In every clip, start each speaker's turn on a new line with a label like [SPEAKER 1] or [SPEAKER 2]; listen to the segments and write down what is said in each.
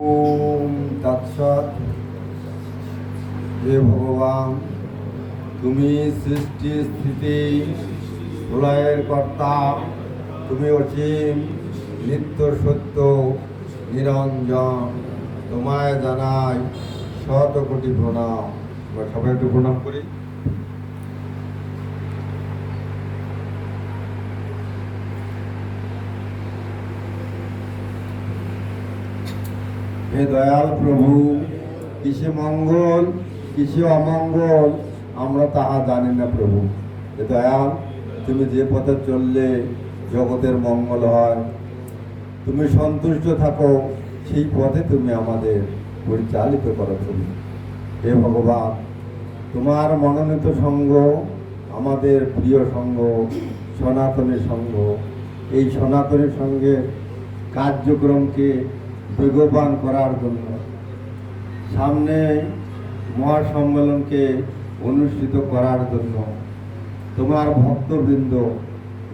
[SPEAKER 1] ওম তৎসৎ। হে ভগবান, তুমি সৃষ্টি স্থিতি, প্রলয়ের কর্তা, তুমি অসীম, নিত্য সত্য, নিরঞ্জন। তোমায় জানাই শত কোটি প্রণাম সবাই একটু প্রণাম করি। হে দয়াল প্রভু, কিসে মঙ্গল, কিসে অমঙ্গল, আমরা তাহা জানি না প্রভু। হে দয়াল, তুমি যে পথে চললে জগতের মঙ্গল হয়। তুমি সন্তুষ্ট থাকো, সেই পথে তুমি আমাদের পরিচালিত করো তুমি হে ভগবান, তোমার মনোনীত সঙ্গ, আমাদের প্রিয় সঙ্গ, সনাতনী সঙ্গ। এই সনাতনী সঙ্গে কার্যক্রমকে বেগবান করার জন্য। সামনে মহাসম্মেলনকে অনুষ্ঠিত করার জন্য তোমার ভক্তবৃন্দ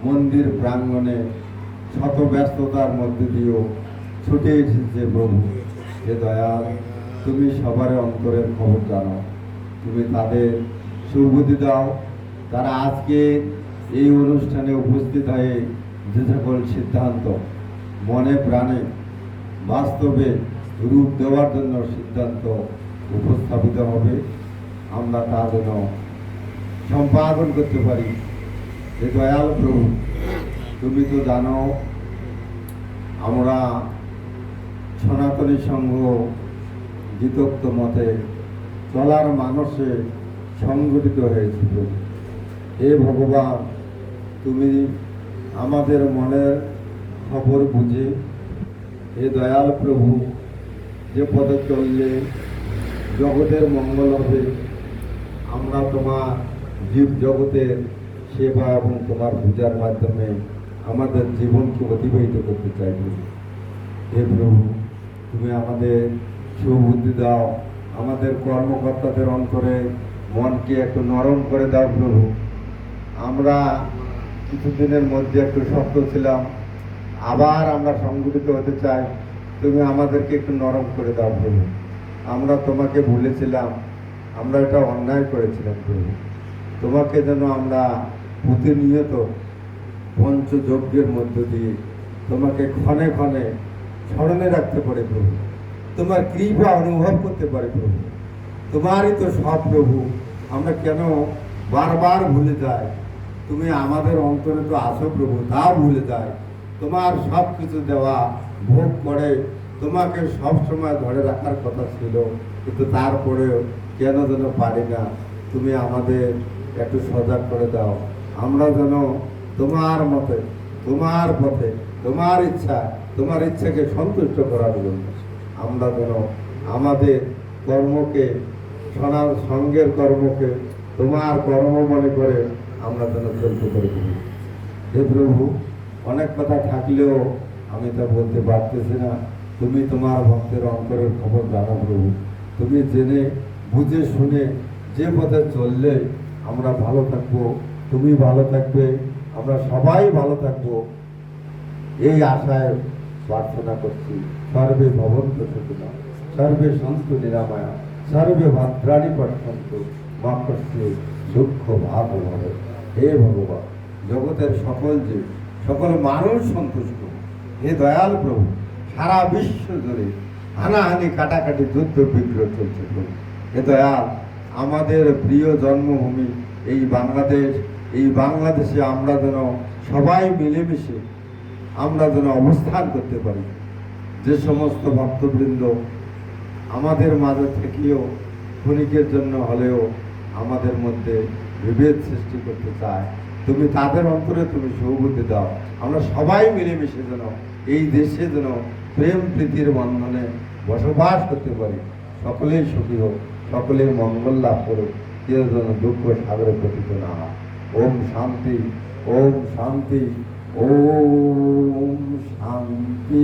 [SPEAKER 1] মন্দির প্রাঙ্গণে শত ব্যস্ততার মধ্যে দিয়েও ছুটে এসেছে প্রভু। হে দয়াল, তুমি সবার অন্তরের খবর জানো। তুমি তাদের সুবুদ্ধি দাও। তারা আজকে এই অনুষ্ঠানে উপস্থিত হয়ে যে সকল সিদ্ধান্ত মনে প্রাণে বাস্তবে রূপ দেওয়ার জন্য সিদ্ধান্ত উপস্থাপিত হবে। আমরা তা যেন সম্পাদন করতে পারি। যে দয়াল প্রভু, তুমি তো জানো, আমরা সনাতনী সংঘ গীতোক্ত মতে চলার মানুষে সংগঠিত হয়েছিল হে ভগবান, তুমি আমাদের মনের খবর বুঝে হে দয়াল প্রভু, যে পদে চললে জগতের মঙ্গল হবে, আমরা তোমার জীব জগতের সেবা এবং তোমার পূজার মাধ্যমে আমাদের জীবনকে অতিবাহিত করতে চাই প্রভু। হে প্রভু, তুমি আমাদের সুবুদ্ধি দাও, আমাদের কর্মকর্তাদের অন্তরে মনকে একটু নরম করে দাও প্রভু আমরা কিছুদিনের মধ্যে একটু শক্ত ছিলাম আবার আমরা সংগঠিত হতে চাই, তুমি আমাদেরকে একটু নরম করে দাও প্রভু। আমরা তোমাকে ভুলেছিলাম আমরা এটা অন্যায় করেছিলাম প্রভু। তোমাকে যেন আমরা প্রতিনিয়ত পঞ্চযজ্ঞের মধ্য দিয়ে তোমাকে ক্ষণে ক্ষণে স্মরণে রাখতে পারে প্রভু। তোমার কৃপা অনুভব করতে পারে প্রভু। তোমারই তো সব প্রভু। আমরা কেন বারবার ভুলে যাই? তুমি আমাদের অন্তরে তো আসো প্রভু, তাও ভুলে যায় তোমার সব কিছু দেওয়া ভোগ করে, তোমাকে সব সময় ধরে রাখার কথা ছিল, কিন্তু তারপরেও কেন যেন পারি না, তুমি আমাদের একটু সজাগ করে দাও। আমরা যেন তোমার মতে, তোমার পথে, তোমার ইচ্ছা তোমার ইচ্ছাকে সন্তুষ্ট করার জন্য আমরা যেন আমাদের কর্মকে, সোনার সঙ্গের কর্মকে তোমার কর্ম মনে করে আমরা যেন চলতে দিই হে প্রভু অনেক কথা থাকলেও আমি তা বলতে পারতেছি না। তুমি তোমার ভক্তের অন্তরের খবর জানো প্রভু। তুমি জেনে, বুঝে, শুনে যে পথে চললে আমরা ভালো থাকব, তুমি ভালো থাকবে, আমরা সবাই ভালো থাকব। এই আশায় প্রার্থনা করছি। সর্বে ভবন্ত সুখিনা সর্বে সন্তু নিরাময়া, সর্বে ভদ্রাণী পর্যন্ত মাকস্য দুঃখ ভাগ হবে হে ভগবান, জগতের সকল জীব সকল মানুষ সন্তুষ্ট। হে দয়াল প্রভু, সারা বিশ্ব জুড়ে হানাহানি, কাটাকাটি, যুদ্ধ, বিগ্রহ চলছে প্রভু। হে দয়াল, আমাদের প্রিয় জন্মভূমি এই বাংলাদেশ। এই বাংলাদেশে আমরা যেন সবাই মিলেমিশে আমরা যেন অবস্থান করতে পারি। যে সমস্ত ভক্তবৃন্দ আমাদের মাঝে থেকেও ক্ষণিকের জন্য হলেও আমাদের মধ্যে বিভেদ সৃষ্টি করতে চায় তুমি তাদের অন্তরে তুমি সৌবুদ্ধি দাও। আমরা সবাই মিলেমিশে যেন এই দেশে যেন প্রেম প্রীতির বন্ধনে বসবাস করতে পারি। সকলেই সুখী হোক, সকলেই মঙ্গল লাভ করুক, কেউ যেন দুঃখ সাগরে পতিত না হয়। ওম শান্তি ওম শান্তি ওম শান্তি।